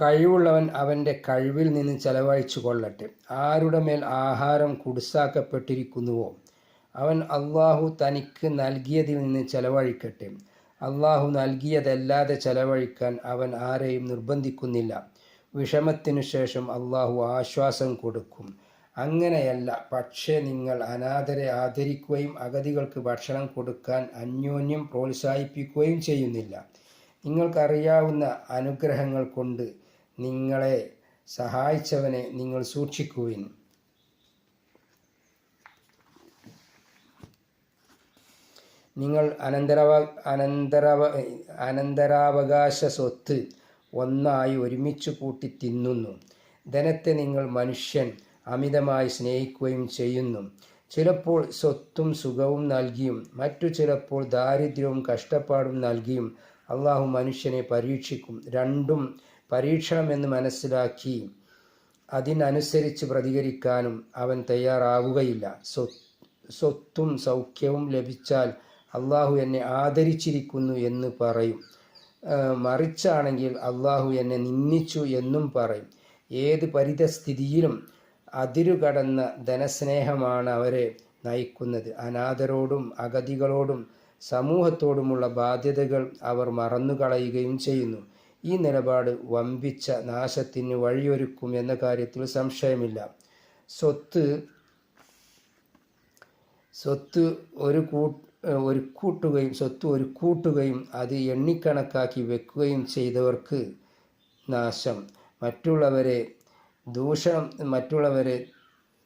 കഴിവുള്ളവൻ അവന്റെ കഴിവിൽ നിന്ന് ചെലവഴിച്ചു കൊള്ളട്ടെ. ആരുടെ മേൽ ആഹാരം കുടിസാക്കപ്പെട്ടിരിക്കുന്നുവോ? അവൻ അള്ളാഹു തനിക്ക് നൽകിയതിൽ നിന്ന് ചെലവഴിക്കട്ടെ. അള്ളാഹു നൽകിയതല്ലാതെ ചെലവഴിക്കാൻ അവൻ ആരെയും നിർബന്ധിക്കുന്നില്ല. വിഷമത്തിനു ശേഷം അള്ളാഹു ആശ്വാസം കൊടുക്കും. അങ്ങനെയല്ല പക്ഷേ നിങ്ങൾ അനാഥരെ ആദരിക്കുകയും അഗതികൾക്ക് ഭക്ഷണം കൊടുക്കാൻ അന്യോന്യം പ്രോത്സാഹിപ്പിക്കുകയും ചെയ്യുന്നില്ല. നിങ്ങൾക്കറിയാവുന്ന അനുഗ്രഹങ്ങൾ കൊണ്ട് നിങ്ങളെ സഹായിച്ചവനെ നിങ്ങൾ സൂക്ഷിക്കുവിൻ. നിങ്ങൾ അനന്തരവ അനന്തരവ അനന്തരാവകാശ സ്വത്ത് ഒന്നായി ഒരുമിച്ച് കൂട്ടി തിന്നുന്നു. ധനത്തെ നിങ്ങൾ മനുഷ്യൻ അമിതമായി സ്നേഹിക്കുകയും ചെയ്യുന്നു. ചിലപ്പോൾ സ്വത്തും സുഖവും നൽകിയും മറ്റു ചിലപ്പോൾ ദാരിദ്ര്യവും കഷ്ടപ്പാടും നൽകിയും അള്ളാഹു മനുഷ്യനെ പരീക്ഷിക്കും. രണ്ടും പരീക്ഷണമെന്ന് മനസ്സിലാക്കി അതിനനുസരിച്ച് പ്രതികരിക്കാനും അവൻ തയ്യാറാവുകയില്ല. സ്വത്തും സൗഖ്യവും ലഭിച്ചാൽ അള്ളാഹു എന്നെ ആദരിച്ചിരിക്കുന്നു എന്ന് പറയും. മറിച്ചാണെങ്കിൽ അള്ളാഹു എന്നെ നിന്ദിച്ചു എന്നും പറയും. ഏത് പരിതസ്ഥിതിയിലും അതിരുകടന്ന ധനസ്നേഹമാണ് അവരെ നയിക്കുന്നത്. അനാഥരോടും അഗതികളോടും സമൂഹത്തോടുമുള്ള ബാധ്യതകൾ അവർ മറന്നുകളയുകയും ചെയ്യുന്നു. ഈ നിലപാട് വമ്പിച്ച നാശത്തിന് വഴിയൊരുക്കും എന്ന കാര്യത്തിൽ സംശയമില്ല. സ്വത്ത് സ്വത്ത് ഒരു കൂ ഒരുക്കൂട്ടുകയും സ്വത്ത് ഒരുക്കൂട്ടുകയും അത് എണ്ണിക്കണക്കാക്കി വെക്കുകയും ചെയ്തവർക്ക് നാശം. മറ്റുള്ളവരെ ദൂഷണം മറ്റുള്ളവരെ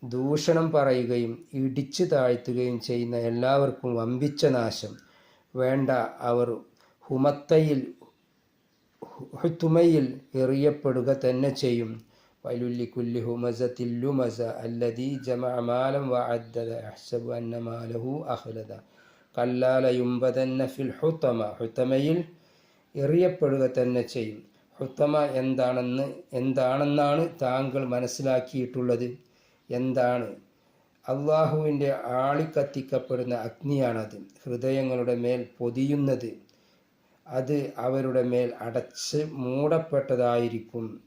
ദൂഷണം പറയുകയും ഇടിച്ചു താഴ്ത്തുകയും ചെയ്യുന്ന എല്ലാവർക്കും വമ്പിച്ച നാശം. വേണ്ട അവർ ഹുമത്തയിൽ ഹുത്തുമയിൽ എറിയപ്പെടുക തന്നെ ചെയ്യും. വലുല്ലിക്കുല്ലി ഹുമസത്തില്ലുമസ അല്ലദീ ജമാമാലം വഅദ്ദദ അഹ്സബു അന്ന മാലഹു അഹ്ലദ. കല്ലാലയുമ്പതന്ന ഫിൽ ഹുത്തമ. ഹുത്തമയിൽ എറിയപ്പെടുക തന്നെ ചെയ്യും. ഹുത്തമ എന്താണെന്ന് എന്താണെന്നാണ് താങ്കൾ മനസ്സിലാക്കിയിട്ടുള്ളത്? എന്താണ്? അള്ളാഹുവിന്റെ ആളിക്കത്തിക്കപ്പെടുന്ന അഗ്നിയാണത്. ഹൃദയങ്ങളുടെ മേൽ പൊതിയുന്നത്. അത് അവരുടെ മേൽ അടച്ച് മൂടപ്പെട്ടതായിരിക്കും.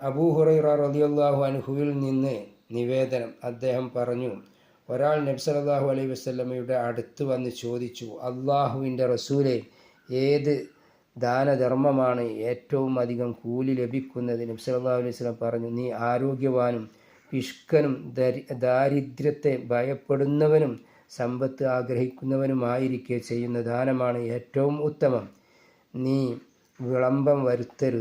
അബൂഹുറൈറ റളിയല്ലാഹു അനുഹുവിൽ നിന്ന് നിവേദനം അദ്ദേഹം പറഞ്ഞു ഒരാൾ നബ്സലാഹു അലൈഹി വസ്ലമയുടെ അടുത്ത് വന്ന് ചോദിച്ചു അള്ളാഹുവിന്റെ റസൂലെ ഏത് ദാനധർമ്മമാണ് ഏറ്റവും അധികം കൂലി ലഭിക്കുന്നത്? നബ്സലാഹു അലൈഹി വസ്ലം പറഞ്ഞു നീ ആരോഗ്യവാനും പിഷ്കനും ദരി ദാരിദ്ര്യത്തെ ഭയപ്പെടുന്നവനും സമ്പത്ത് ആഗ്രഹിക്കുന്നവനുമായിരിക്കെ ചെയ്യുന്ന ദാനമാണ് ഏറ്റവും ഉത്തമം. നീ വിളംബം വരുത്തരുത്.